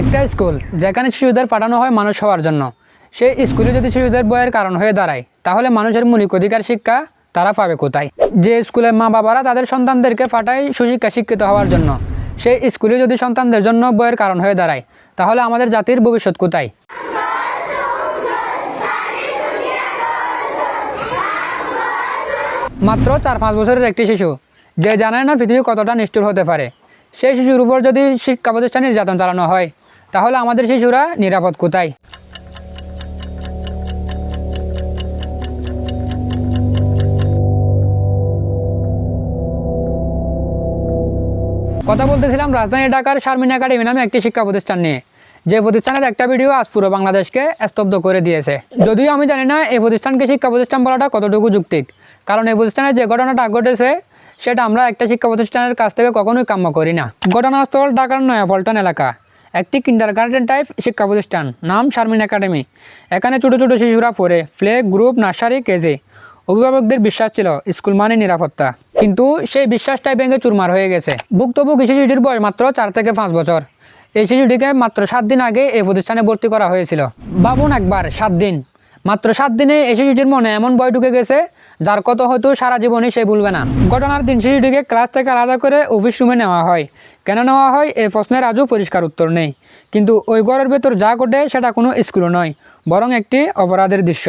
একটা স্কুল যেখানে শিশুদের পাঠানো হয় মানুষ হওয়ার জন্য। সেই স্কুলে যদি শিশুদের বয়ের কারণ হয়ে দাঁড়ায়, তাহলে মানুষের মৌলিক অধিকার শিক্ষা তারা পাবে কোথায়? যে স্কুলে মা বাবারা তাদের সন্তানদেরকে পাঠায় সুশিক্ষা শিক্ষিত হওয়ার জন্য। সেই স্কুলে যদি সন্তানদের জন্য বয়ের কারণ হয়ে দাঁড়ায়, তাহলে আমাদের জাতির ভবিষ্যৎ কোথায়? মাত্র চার পাঁচ বছরের একটি শিশু, যে জানে না পৃথিবী কতটা নিষ্ঠুর হতে পারে। সেই শিশুর উপর যদি শিক্ষা প্রতিষ্ঠানে নির্যাতন চালানো হয়, তাহলে আমাদের শিশুরা নিরাপদ কোথায়? কথা বলতেছিলাম রাজধানী ঢাকার শারমিন একাডেমি নামে একটি শিক্ষা প্রতিষ্ঠান নিয়ে। যে প্রতিষ্ঠানের একটা ভিডিও আজ পুরো বাংলাদেশকে স্তব্ধ করে দিয়েছে। যদিও আমি জানি না এই প্রতিষ্ঠানকে শিক্ষা প্রতিষ্ঠান বলাটা কতটুকু যুক্তিক কারণ এই প্রতিষ্ঠানের যে ঘটনাটা ঘটেছে সেটা আমরা একটা শিক্ষা প্রতিষ্ঠানের কাছ থেকে কখনোই কাম্য করি না। ঘটনাস্থল ঢাকার নয়াপল্টন এলাকা। একটি কিন্ডার গার্ডেন টাইপ শিক্ষা প্রতিষ্ঠান নাম শারমিন একাডেমি। এখানে ছোটো ছোটো শিশুরা পড়ে ফ্লে গ্রুপ নার্সারি কেজে অভিভাবকদের বিশ্বাস ছিল স্কুল মানে নিরাপত্তা। কিন্তু সেই বিশ্বাসটাই ভেঙে চুরমার হয়ে গেছে। ভুক্তভোগী শিশুটির বয়স মাত্র চার থেকে পাঁচ বছর। এই শিশুটিকে মাত্র সাত দিন আগে এই প্রতিষ্ঠানে ভর্তি করা হয়েছিল। ভাবুন একবার, সাত দিন। মাত্র সাত দিনে এই শিশুটির মনে এমন ভয় ঢুকে গেছে, যার কত হয়তো সারা জীবনে সে ভুলবে না। ঘটনার দিন শিশুটিকে ক্লাস থেকে আলাদা করে অফিস রুমে নেওয়া হয়। কেন নেওয়া হয় এই প্রশ্নের আজও পরিষ্কার উত্তর নেই। কিন্তু ওই ঘরের ভেতর যা ঘটে সেটা কোনো স্কুলও নয়, বরং একটি অপরাধের দৃশ্য।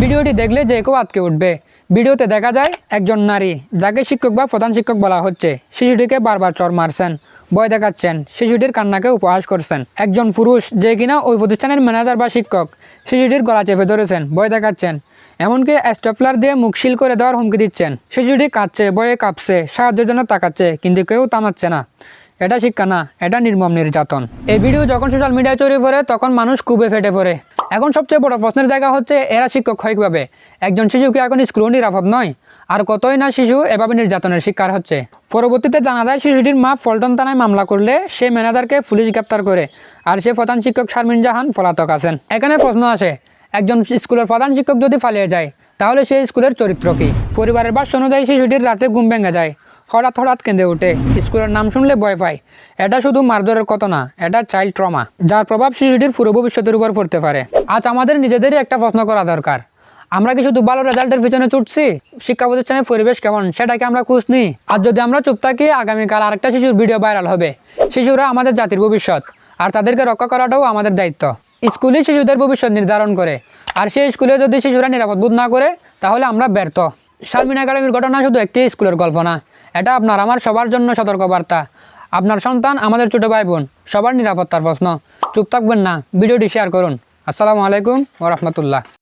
ভিডিওটি দেখলে যে কেউ আটকে উঠবে। ভিডিওতে দেখা যায়, একজন নারী, যাকে শিক্ষক বা প্রধান শিক্ষক বলা হচ্ছে। শিশুটিকে বারবার চর মারছেন। ভয় দেখাচ্ছেন। শিশুটির কান্নাকে উপহাস করছেন। একজন পুরুষ যে কিনা ওই প্রতিষ্ঠানের ম্যানেজার বা শিক্ষক, শিশুটির গলা চেপে ধরেছেন, ভয় দেখাচ্ছেন। এমনকি স্টেপলার দিয়ে মুখ শিল করে দেওয়ার হুমকি দিচ্ছেন। শিশুটি কাঁদছে বয়ে কাঁপছে, সাহায্যের জন্য তাকাচ্ছে, কিন্তু কেউ তামাচ্ছে না। এটা শিক্ষা না, এটা নির্মম নির্যাতন। এই ভিডিও যখন সোশ্যাল মিডিয়ায় ছড়িয়ে পড়ে, তখন মানুষ খুবই ফেটে পড়ে। এখন সবচেয়ে বড় প্রশ্নের জায়গা হচ্ছে, এরা শিক্ষক হয় কীভাবে? একজন শিশু কি এখন স্কুলও নিরাপদ নয়? আর কতই না শিশু এভাবে নির্যাতনের শিকার হচ্ছে? পরবর্তীতে জানা যায়, শিশুটির মা ফলটন থানায় মামলা করলে সে ম্যানেজারকে পুলিশ গ্রেপ্তার করে, আর সে প্রধান শিক্ষক শারমিন জাহান পলাতক আছেন। এখানে প্রশ্ন আসে, একজন স্কুলের প্রধান শিক্ষক যদি পালিয়ে যায়, তাহলে সেই স্কুলের চরিত্র কী? পরিবারের ভাষ্য অনুযায়ী শিশুটির রাতে ঘুম ভেঙে যায়। হঠাৎ হঠাৎ কেঁদে ওঠে। স্কুলের নাম শুনলে ভয় পায়। এটা শুধু মারধরের কথা না, এটা চাইল্ড ট্রমা, যার প্রভাব শিশুটির পুরো ভবিষ্যতের উপর পড়তে পারে। আজ আমাদের নিজেদেরই একটা প্রশ্ন করা দরকার। আমরা কি শুধু ভালো রেজাল্টের পিছনে ছুটছি? শিক্ষা প্রতিষ্ঠানের পরিবেশ কেমন, সেটাকে আমরা খুঁজ নিই আর যদি আমরা চুপ থাকি, আগামীকাল আরেকটা শিশুর ভিডিও ভাইরাল হবে। শিশুরা আমাদের জাতির ভবিষ্যৎ, আর তাদেরকে রক্ষা করাটাও আমাদের দায়িত্ব। স্কুলই শিশুদের ভবিষ্যৎ নির্ধারণ করে, আর সেই স্কুলে যদি শিশুরা নিরাপদ বোধ না করে, তাহলে আমরা ব্যর্থ। শারমিন একাডেমির ঘটনা শুধু একটি স্কুলের গল্প না, এটা আপনার আমার সবার জন্য সতর্কবার্তা। আপনার সন্তান, আমাদের ছোটো ভাই বোন সবার নিরাপত্তার প্রশ্ন। চুপ থাকবেন না, ভিডিওটি শেয়ার করুন। আসসালামু আলাইকুম ও রহমতুল্লাহ।